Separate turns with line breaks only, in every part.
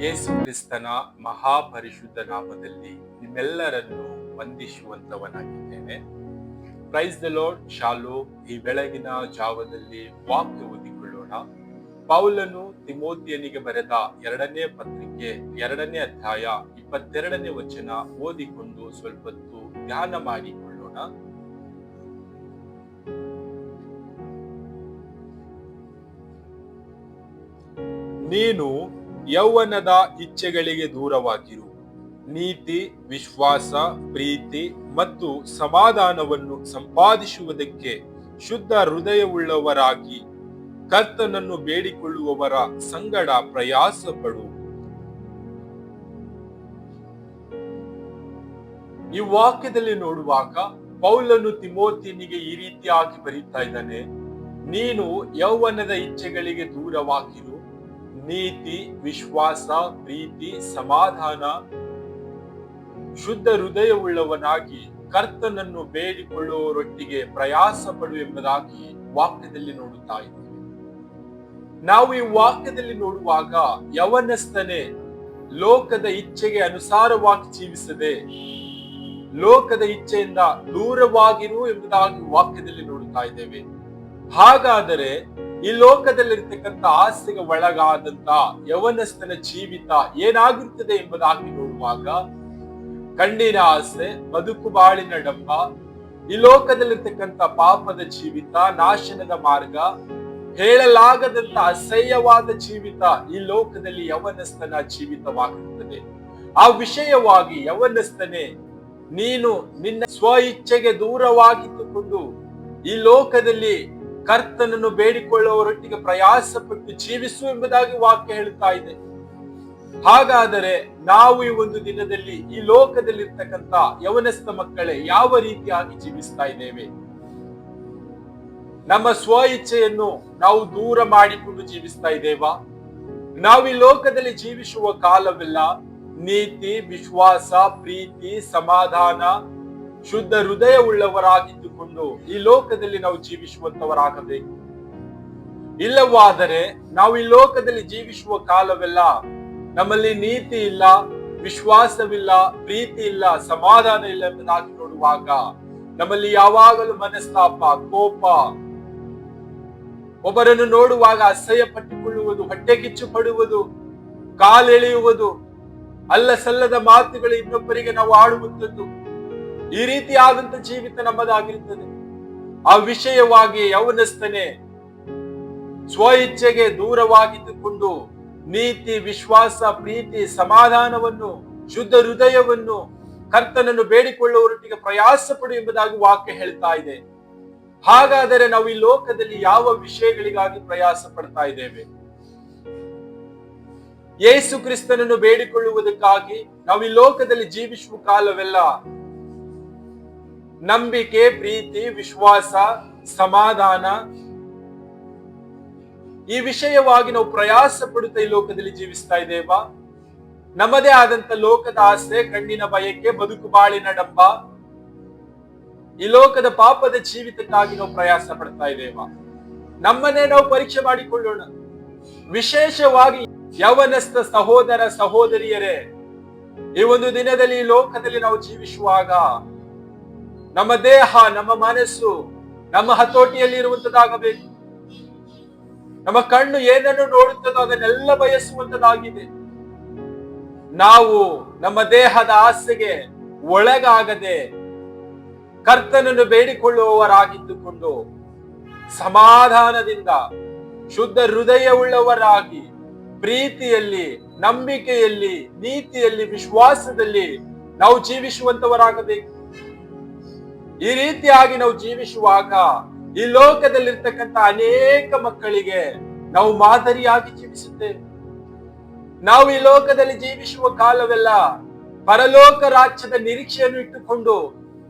ಯೇಸು ಕ್ರಿಸ್ತನ ಮಹಾಪರಿಶುದ್ಧ ನಾಮದಲ್ಲಿ ನಿಮ್ಮೆಲ್ಲರನ್ನು ವಂದಿಸುವಂತವನಾಗಿದ್ದೇನೆ. ಪ್ರೈಸ್ ದ ಲೋಡ್ ಶಾಲು, ಈ ಬೆಳಗಿನ ಜಾವದಲ್ಲಿ ವಾಕ್ಯ ಓದಿಕೊಳ್ಳೋಣ. ಪೌಲನು ತಿಮೋತಿಯನಿಗೆ ಬರೆದ ಎರಡನೇ ಪತ್ರಿಕೆ, ಎರಡನೇ ಅಧ್ಯಾಯ, ಇಪ್ಪತ್ತೆರಡನೇ ವಚನ ಓದಿಕೊಂಡು ಸ್ವಲ್ಪ ಹೊತ್ತು ಧ್ಯಾನ ಮಾಡಿಕೊಳ್ಳೋಣ. ನೀನು ಯೌವನದ ಇಚ್ಛೆಗಳಿಗೆ ದೂರವಾಗಿರು. ನೀತಿ, ವಿಶ್ವಾಸ, ಪ್ರೀತಿ ಮತ್ತು ಸಮಾಧಾನವನ್ನು ಸಂಪಾದಿಸುವುದಕ್ಕೆ ಶುದ್ಧ ಹೃದಯವುಳ್ಳವರಾಗಿ ಕರ್ತನನ್ನು ಬೇಡಿಕೊಳ್ಳುವವರ ಸಂಗಡ ಪ್ರಯಾಸ ಪಡು ಈ ವಾಕ್ಯದಲ್ಲಿ ನೋಡುವಾಗ ಪೌಲನು ತಿಮೋತಿನಿಗೆ ಈ ರೀತಿಯಾಗಿ ಬರೀತಾ ಇದ್ದಾನೆ, ನೀನು ಯೌವನದ ಇಚ್ಛೆಗಳಿಗೆ ದೂರವಾಗಿರು ನೀತಿ, ವಿಶ್ವಾಸ, ಪ್ರೀತಿ, ಸಮಾಧಾನ, ಶುದ್ಧ ಹೃದಯವುಳ್ಳವನಾಗಿ ಕರ್ತನನ್ನು ಬೇಡಿಕೊಳ್ಳುವವರೊಟ್ಟಿಗೆ ಪ್ರಯಾಸ ಪಡು ಎಂಬುದಾಗಿ ವಾಕ್ಯದಲ್ಲಿ ನೋಡುತ್ತಾ ಇದ್ದೇವೆ. ನಾವು ಈ ವಾಕ್ಯದಲ್ಲಿ ನೋಡುವಾಗ ಯವನಸ್ತನೆ ಲೋಕದ ಇಚ್ಛೆಗೆ ಅನುಸಾರವಾಗಿ ಜೀವಿಸದೆ, ಲೋಕದ ಇಚ್ಛೆಯಿಂದ ದೂರವಾಗಿರು ಎಂಬುದಾಗಿ ವಾಕ್ಯದಲ್ಲಿ ನೋಡುತ್ತಾ ಇದ್ದೇವೆ. ಹಾಗಾದರೆ ಈ ಲೋಕದಲ್ಲಿರ್ತಕ್ಕಂಥ ಆಸೆಗೆ ಒಳಗಾದಂತ ಯವನಸ್ಥನ ಜೀವಿತ ಏನಾಗಿರ್ತದೆ ಎಂಬುದಾಗಿ ನೋಡುವಾಗ ಕಣ್ಣಿನ ಆಸೆ, ಬದುಕು ಬಾಳಿನ ಡಬ್ಬ ಈ ಲೋಕದಲ್ಲಿರ್ತಕ್ಕಂಥ ಪಾಪದ ಜೀವಿತ, ನಾಶನದ ಮಾರ್ಗ ಹೇಳಲಾಗದಂತ ಅಸಹ್ಯವಾದ ಜೀವಿತ ಈ ಲೋಕದಲ್ಲಿ ಯವನಸ್ಥನ ಜೀವಿತವಾಗಿರುತ್ತದೆ ಆ ವಿಷಯವಾಗಿ ಯವನಸ್ಥನೇ, ನೀನು ನಿನ್ನ ಸ್ವ ಇಚ್ಛೆಗೆ ದೂರವಾಗಿದ್ದುಕೊಂಡು ಈ ಲೋಕದಲ್ಲಿ ಕರ್ತನನ್ನು ಬೇಡಿಕೊಳ್ಳುವವರೊಟ್ಟಿಗೆ ಪ್ರಯಾಸಪಟ್ಟು ಜೀವಿಸು ಎಂಬುದಾಗಿ ವಾಕ್ಯ ಹೇಳುತ್ತಾ ಇದೆ. ಹಾಗಾದರೆ ನಾವು ಈ ಒಂದು ದಿನದಲ್ಲಿ ಈ ಲೋಕದಲ್ಲಿರ್ತಕ್ಕಂಥ ಯವನಸ್ಥ ಮಕ್ಕಳೇ ಯಾವ ರೀತಿಯಾಗಿ ಜೀವಿಸ್ತಾ ಇದ್ದೇವೆ? ನಮ್ಮ ಸ್ವ ಇಚ್ಛೆಯನ್ನು ನಾವು ದೂರ ಮಾಡಿಕೊಂಡು ಜೀವಿಸ್ತಾ ಇದ್ದೇವಾ? ನಾವು ಈ ಲೋಕದಲ್ಲಿ ಜೀವಿಸುವ ಕಾಲವೆಲ್ಲ. ನೀತಿ, ವಿಶ್ವಾಸ, ಪ್ರೀತಿ, ಸಮಾಧಾನ, ಶುದ್ಧ ಈ ಲೋಕದಲ್ಲಿ ನಾವು ಜೀವಿಸುವಂತವರಾಗಬೇಕು. ಇಲ್ಲವಾದರೆ ನಾವು ಈ ಲೋಕದಲ್ಲಿ ಜೀವಿಸುವ ಕಾಲವೆಲ್ಲ ನಮ್ಮಲ್ಲಿ ನೀತಿ ಇಲ್ಲ, ವಿಶ್ವಾಸವಿಲ್ಲ, ಪ್ರೀತಿ ಇಲ್ಲ, ಸಮಾಧಾನ ಇಲ್ಲ ಎಂಬುದಾಗಿ ನೋಡುವಾಗ ನಮ್ಮಲ್ಲಿ ಯಾವಾಗಲೂ ಮನಸ್ತಾಪ, ಕೋಪ, ಒಬ್ಬರನ್ನು ನೋಡುವಾಗ ಅಸಹ್ಯ ಪಟ್ಟುಕೊಳ್ಳುವುದು ಹೊಟ್ಟೆ ಕಿಚ್ಚು ಪಡುವುದು ಕಾಲೆಳೆಯುವುದು ಅಲ್ಲ ಸಲ್ಲದ ಮಾತುಗಳು ಇನ್ನೊಬ್ಬರಿಗೆ ನಾವು ಆಡುವಂಥದ್ದು. ಈ ರೀತಿಯಾದಂತ ಜೀವಿತ ನಮ್ಮದಾಗಿರುತ್ತದೆ. ಆ ವಿಷಯವಾಗಿ ಯವನಸ್ತನೆ ಸ್ವ ಇಚ್ಛೆಗೆ ದೂರವಾಗಿದ್ದುಕೊಂಡು ನೀತಿ, ವಿಶ್ವಾಸ, ಪ್ರೀತಿ, ಸಮಾಧಾನವನ್ನು, ಶುದ್ಧ ಹೃದಯವನ್ನು ಕರ್ತನನ್ನು ಬೇಡಿಕೊಳ್ಳುವರೊಟ್ಟಿಗೆ ಪ್ರಯಾಸ ಪಡು ಎಂಬುದಾಗಿ ವಾಕ್ಯ ಹೇಳ್ತಾ ಇದೆ. ಹಾಗಾದರೆ ನಾವು ಈ ಲೋಕದಲ್ಲಿ ಯಾವ ವಿಷಯಗಳಿಗಾಗಿ ಪ್ರಯಾಸ ಪಡ್ತಾ ಇದ್ದೇವೆ? ಯೇಸು ಕ್ರಿಸ್ತನನ್ನು ಬೇಡಿಕೊಳ್ಳುವುದಕ್ಕಾಗಿ ನಾವು ಈ ಲೋಕದಲ್ಲಿ ಜೀವಿಸುವ ಕಾಲವೆಲ್ಲ ನಂಬಿಕೆ, ಪ್ರೀತಿ, ವಿಶ್ವಾಸ, ಸಮಾಧಾನ. ಈ ವಿಷಯವಾಗಿ ನಾವು ಪ್ರಯಾಸ ಪಡುತ್ತಾ ಈ ಲೋಕದಲ್ಲಿ ಜೀವಿಸ್ತಾ ಇದ್ದೇವಾ. ನಮ್ಮದೇ ಆದಂತ ಲೋಕದ ಆಸೆ, ಕಣ್ಣಿನ ಬಯಕೆ, ಬದುಕು ಬಾಳಿನ ಡಬ್ಬ ಈ ಲೋಕದ ಪಾಪದ ಜೀವಿತಕ್ಕಾಗಿ ನಾವು ಪ್ರಯಾಸ ಪಡ್ತಾ ಇದ್ದೇವಾ. ನಮ್ಮನ್ನೇ ನಾವು ಪರೀಕ್ಷೆ ಮಾಡಿಕೊಳ್ಳೋಣ. ವಿಶೇಷವಾಗಿ ಯವನಸ್ಥ ಸಹೋದರ, ಸಹೋದರಿಯರೇ, ಈ ಒಂದು ದಿನದಲ್ಲಿ ಲೋಕದಲ್ಲಿ ನಾವು ಜೀವಿಸುವಾಗ ನಮ್ಮ ದೇಹ, ನಮ್ಮ ಮನಸ್ಸು, ನಮ್ಮ ಹತೋಟಿಯಲ್ಲಿ ಇರುವಂತದ್ದಾಗಬೇಕು ನಮ್ಮ ಕಣ್ಣು ಏನನ್ನು ನೋಡುತ್ತದೋ ಅದನ್ನೆಲ್ಲ ಬಯಸುವಂತದಾಗಿದೆ ನಾವು ನಮ್ಮ ದೇಹದ ಆಸೆಗೆ ಒಳಗಾಗದೆ ಕರ್ತನನ್ನು ಬೇಡಿಕೊಳ್ಳುವವರಾಗಿದ್ದುಕೊಂಡು ಸಮಾಧಾನದಿಂದ, ಶುದ್ಧ ಹೃದಯವುಳ್ಳವರಾಗಿ, ಪ್ರೀತಿಯಲ್ಲಿ, ನಂಬಿಕೆಯಲ್ಲಿ, ನೀತಿಯಲ್ಲಿ, ವಿಶ್ವಾಸದಲ್ಲಿ ನಾವು ಜೀವಿಸುವಂತವರಾಗಬೇಕು. ಈ ರೀತಿಯಾಗಿ ನಾವು ಜೀವಿಸುವಾಗ ಈ ಲೋಕದಲ್ಲಿರ್ತಕ್ಕಂಥ ಅನೇಕ ಮಕ್ಕಳಿಗೆ ನಾವು ಮಾದರಿಯಾಗಿ ಜೀವಿಸುತ್ತೇವೆ. ನಾವು ಈ ಲೋಕದಲ್ಲಿ ಜೀವಿಸುವ ಕಾಲವೆಲ್ಲ ಪರಲೋಕ ರಾಜ್ಯದ ನಿರೀಕ್ಷೆಯನ್ನು ಇಟ್ಟುಕೊಂಡು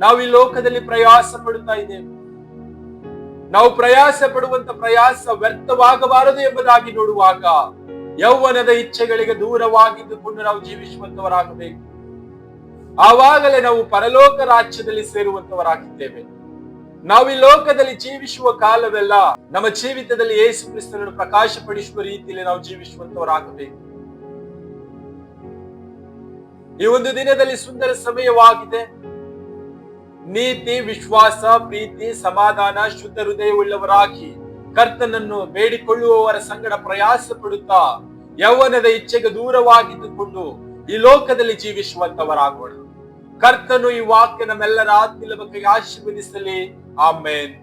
ನಾವು ಈ ಲೋಕದಲ್ಲಿ ಪ್ರಯಾಸ ಪಡುತ್ತಾ ಇದ್ದೇವೆ. ನಾವು ಪ್ರಯಾಸ ಪಡುವಂತ ಪ್ರಯಾಸ ವ್ಯರ್ಥವಾಗಬಾರದು ಎಂಬುದಾಗಿ ನೋಡುವಾಗ ಯೌವನದ ಇಚ್ಛೆಗಳಿಗೆ ದೂರವಾಗಿದ್ದುಕೊಂಡು ನಾವು ಜೀವಿಸುವಂತವರಾಗಬೇಕು ಆವಾಗಲೇ ನಾವು ಪರಲೋಕ ರಾಜ್ಯದಲ್ಲಿ ಸೇರುವಂತವರಾಗಿದ್ದೇವೆ. ನಾವು ಈ ಲೋಕದಲ್ಲಿ ಜೀವಿಸುವ ಕಾಲವೆಲ್ಲ ನಮ್ಮ ಜೀವಿತದಲ್ಲಿ ಯೇಸು ಕ್ರಿಸ್ತನನ್ನು ಪ್ರಕಾಶಪಡಿಸುವ ರೀತಿಯಲ್ಲಿ ನಾವು ಜೀವಿಸುವಂತವರಾಗಬೇಕು. ಈ ಒಂದು ದಿನದಲ್ಲಿ ಸುಂದರ ಸಮಯವಾಗಿದೆ. ನೀತಿ, ವಿಶ್ವಾಸ, ಪ್ರೀತಿ, ಸಮಾಧಾನ, ಶುದ್ಧ ಹೃದಯವುಳ್ಳವರಾಗಿ ಕರ್ತನನ್ನು ಬೇಡಿಕೊಳ್ಳುವವರ ಸಂಗಡ ಪ್ರಯಾಸ ಪಡುತ್ತಾ ಯೌವನದ ಇಚ್ಛೆಗೆ ದೂರವಾಗಿದ್ದುಕೊಂಡು ಈ ಲೋಕದಲ್ಲಿ ಜೀವಿಸುವಂತವರಾಗೋಣ. ಕರ್ತನು ಈ ವಾಕ್ಯ ನಮ್ಮೆಲ್ಲರ ಆತ್ಮೀಯ ಬಗ್ಗೆ ಆಶೀರ್ವದಿಸಲಿ ಆಮೇನ್